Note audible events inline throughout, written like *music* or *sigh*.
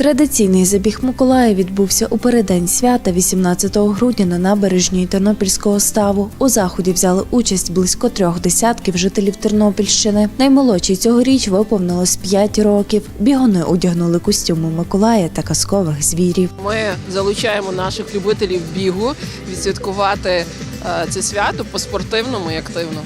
Традиційний забіг Миколая відбувся у переддень свята 18 грудня на набережній Тернопільського ставу. У заході взяли участь близько трьох десятків жителів Тернопільщини. Наймолодшій цьогоріч виповнилось 5 років. Бігуни одягнули костюми Миколая та казкових звірів. Ми залучаємо наших любителів бігу відсвяткувати е, це свято по-спортивному і активно,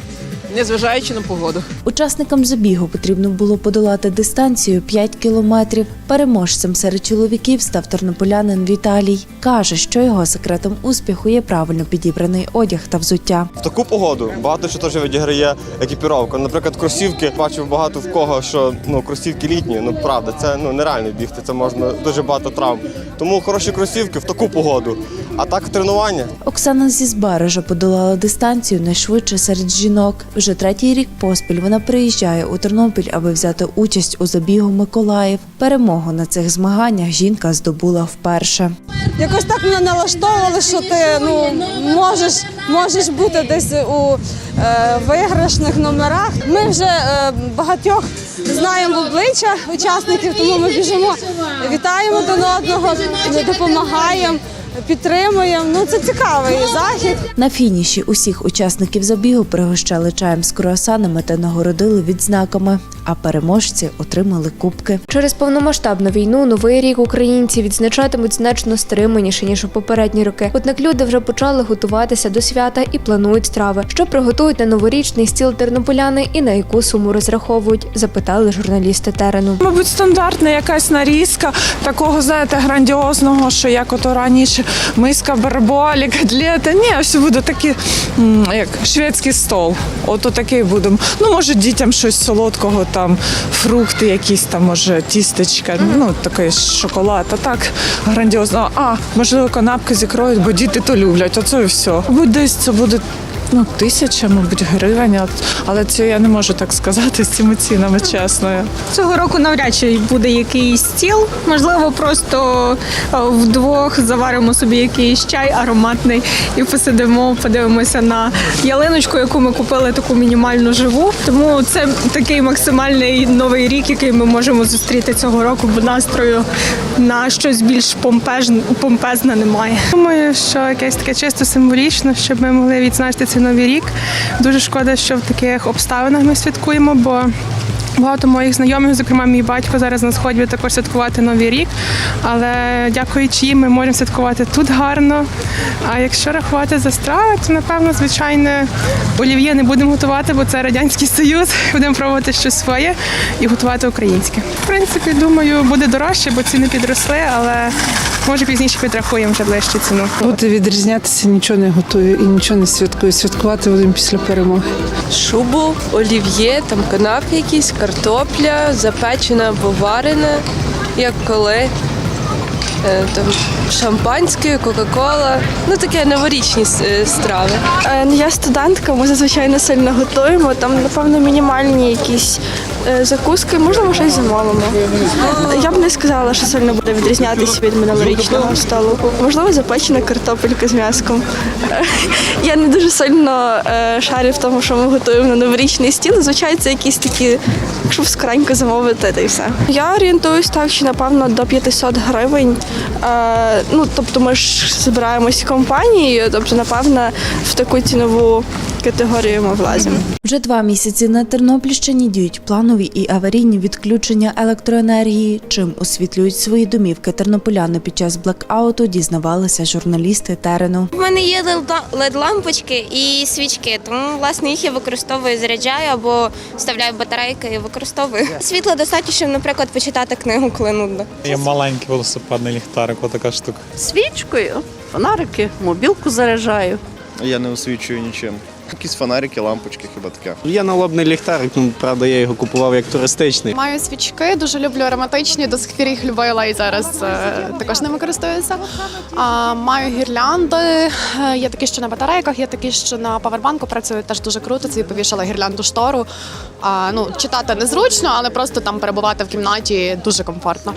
незважаючи на погоду. Учасникам забігу потрібно було подолати дистанцію 5 кілометрів. Переможцем серед чоловіків став тернополянин Віталій. Каже, що його секретом успіху є правильно підібраний одяг та взуття. В таку погоду багато що теж відіграє екіпіровка. Наприклад, кросівки бачив багато в кого, що ну кросівки літні. Ну правда, це ну нереально бігти. Це можна дуже багато травм. Тому хороші кросівки в таку погоду. А так тренування. Оксана зі Збережа подолала дистанцію найшвидше серед жінок. Вже третій рік поспіль вона приїжджає у Тернопіль, аби взяти участь у забігу Миколаїв. Перемогу на цих змаганнях жінка здобула вперше. якось так мене налаштовували, що ти ну можеш, можеш бути десь у е, виграшних номерах. Ми вже е, багатьох знаємо обличчя учасників, тому ми біжимо, вітаємо один одного, допомагаємо, підтримуємо. Ну це цікавий захід. На фініші усіх учасників забігу пригощали чаєм з круасанами та нагородили відзнаками. А переможці отримали кубки. Через повномасштабну війну новий рік українці відзначатимуть значно стриманіше ніж у попередні роки. Однак люди вже почали готуватися до свята і планують страви. Що приготують на новорічний стіл тернополяни і на яку суму розраховують? Запитали журналісти терену. Мабуть, стандартна якась нарізка такого, знаєте, грандіозного, що як ото раніше миска барболі, котлета. Ні, все буде такий, як шведський стол. Ото такий будемо. Ну, може, дітям щось солодкого, там фрукти, якісь там, може, тістечка, ну такий шоколад. А так грандіозно. А, можливо, канапки зікроють, бо діти то люблять. Оце і все. Будь десь це буде. Ну, тисяча, мабуть, гривень, але це я не можу так сказати з цими цінами, чесно. Цього року навряд чи буде якийсь стіл. Можливо, просто е, вдвох заваримо собі якийсь чай ароматний і посидимо, подивимося на ялиночку, яку ми купили таку мінімальну живу. Тому це такий максимальний новий рік, який ми можемо зустріти цього року, бо настрою на щось більш помпезне немає. Думаю, що якесь таке чисто символічно, щоб ми могли відзначити цей новий рік. Дуже шкода, що в таких обставинах ми святкуємо, бо багато моїх знайомих, зокрема мій батько, зараз на сході також святкувати новий рік. Але дякуючи їм, ми можемо святкувати тут гарно. А якщо рахувати за страви, то напевно, звичайне, олів'є не будемо готувати, бо це радянський союз. *laughs* Будемо пробувати щось своє і готувати українське. В принципі, думаю, буде дорожче, бо ціни підросли, але може пізніше підрахуємо вже ближче ціну. Буду відрізнятися, нічого не готую і нічого не святкую. Святкувати будемо після перемоги. шубу, олів'є, там канапки якісь, картопля, запечена або варена, як коли. Е, Там шампанське, кока-кола, ну таке новорічні е, страви. ну, Я студентка, ми зазвичай не сильно готуємо. Там, напевно, мінімальні якісь е, закуски, можливо, щось замовимо. Я б не сказала, що сильно буде відрізнятися від минулорічного столу. Можливо, запечена картопелька з м'яском. Е, Я не дуже сильно е, шарю в тому, що ми готуємо на новорічний стіл. Звичайно, це якісь такі, якщо скоренько замовити, та й все. Я орієнтуюсь так, що напевно до 500 гривень. Е, ну, тобто ми ж збираємось компанією, тобто, напевно, в таку цінову категорію ми влазимо. Вже два місяці на Тернопільщині діють планові і аварійні відключення електроенергії. Чим освітлюють свої домівки тернополяни під час блекауту, дізнавалися журналісти терену. У мене є led лампочки і свічки, тому власне їх я використовую, заряджаю або вставляю батарейки і використовую. Світло достатньо, щоб, наприклад, почитати книгу, коли нудно. Є маленький велосипедний ліхтарик, отака штука. Свічкою, фонарики, мобілку заряджаю. Я не освічую нічим. Якісь фонарики, лампочки, хіба таке. Є налобний ліхтарик, ну правда, я його купував як туристичний. Маю свічки, дуже люблю ароматичні, до сих пір їх любила і зараз е, також ними користуюся. А, маю гірлянди, е, є такі, що на батарейках, є такі, що на павербанку працюють, теж дуже круто. Це повішала гірлянду штору. А, ну, читати незручно, але просто там перебувати в кімнаті дуже комфортно.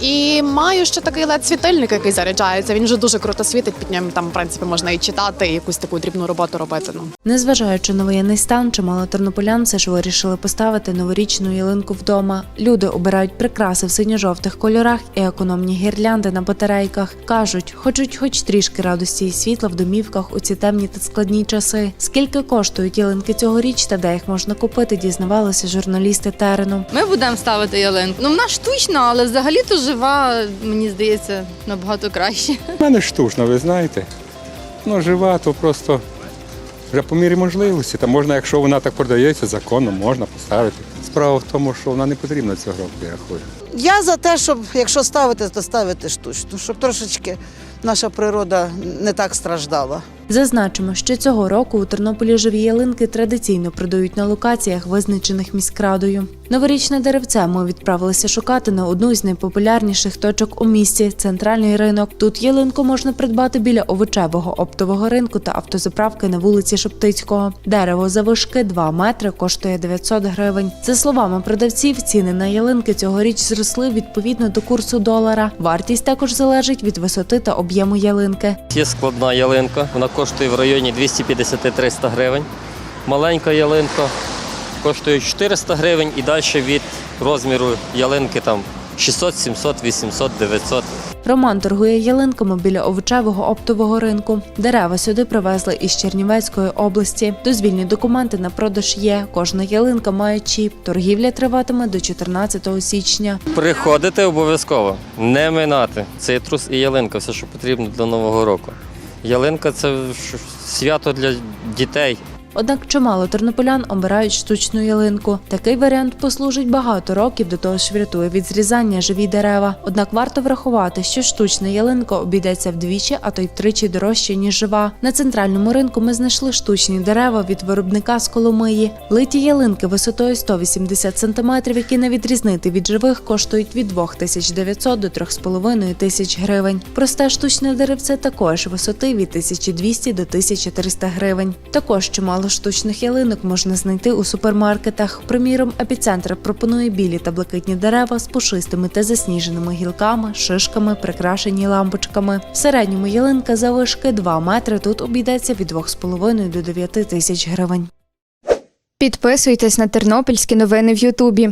І маю ще такий led світильник, який заряджається. Він вже дуже круто світить. Під ним там, в принципі, можна і читати, і якусь таку дрібну роботу робити. Ну. Незважаючи на воєнний стан, чимало тернополян все ж вирішили поставити новорічну ялинку вдома. Люди обирають прикраси в синьо-жовтих кольорах і економні гірлянди на батарейках. кажуть, хочуть хоч трішки радості і світла в домівках у ці темні та складні часи. Скільки коштують ялинки цьогоріч та де їх можна купити, дізнавалися журналісти терену. Ми будемо ставити ялинку. Ну вона штучна, але взагалі-то жива, мені здається, набагато краще. У мене штучно, ви знаєте. Ну, жива, то просто вже по мірі можливості. Та можна, якщо вона так продається законно, можна поставити. Справа в тому, що вона не потрібна цього року, я рахую. Я за те, щоб якщо ставити, то ставити штучно, щоб трошечки наша природа не так страждала. Зазначимо, що цього року у Тернополі живі ялинки традиційно продають на локаціях, визначених міськрадою. Новорічне деревце ми відправилися шукати на одну з найпопулярніших точок у місті центральний ринок. Тут ялинку можна придбати біля овочевого оптового ринку та автозаправки на вулиці Шептицького. Дерево завишки 2 метри коштує 900 гривень. За словами продавців, ціни на ялинки цьогоріч зросли відповідно до курсу долара. Вартість також залежить від висоти та об'єму ялинки. Є складна ялинка, вона коштує в районі 250-300 гривень. Маленька ялинка коштує 400 гривень і далі від розміру ялинки там 600, 700, 800, 900. Роман торгує ялинками біля овочевого оптового ринку. Дерева сюди привезли із Чернівецької області. Дозвільні документи на продаж є. Кожна ялинка має чіп. Торгівля триватиме до 14 січня. Приходити обов'язково, не минати. Цитрус і ялинка, все, що потрібно для Нового року. Ялинка це свято для дітей. Однак чимало тернополян обирають штучну ялинку. Такий варіант послужить багато років, до того ж врятує від зрізання живі дерева. Однак варто врахувати, що штучна ялинка обійдеться вдвічі, а то й втричі дорожче, ніж жива. На центральному ринку ми знайшли штучні дерева від виробника з Коломиї. Литі ялинки висотою 180 см, які не відрізнити від живих, коштують від 2900 до 3,5 тисяч гривень. Просте штучне деревце також висоти від 1200 до 1300 гривень. Також чимало штучних ялинок можна знайти у супермаркетах. Приміром, епіцентр пропонує білі та блакитні дерева з пушистими та засніженими гілками, шишками, прикрашені лампочками. В середньому ялинка завишки 2 метри тут обійдеться від 2,5 до 9 тисяч гривень. Підписуйтесь на тернопільські новини в Ютубі.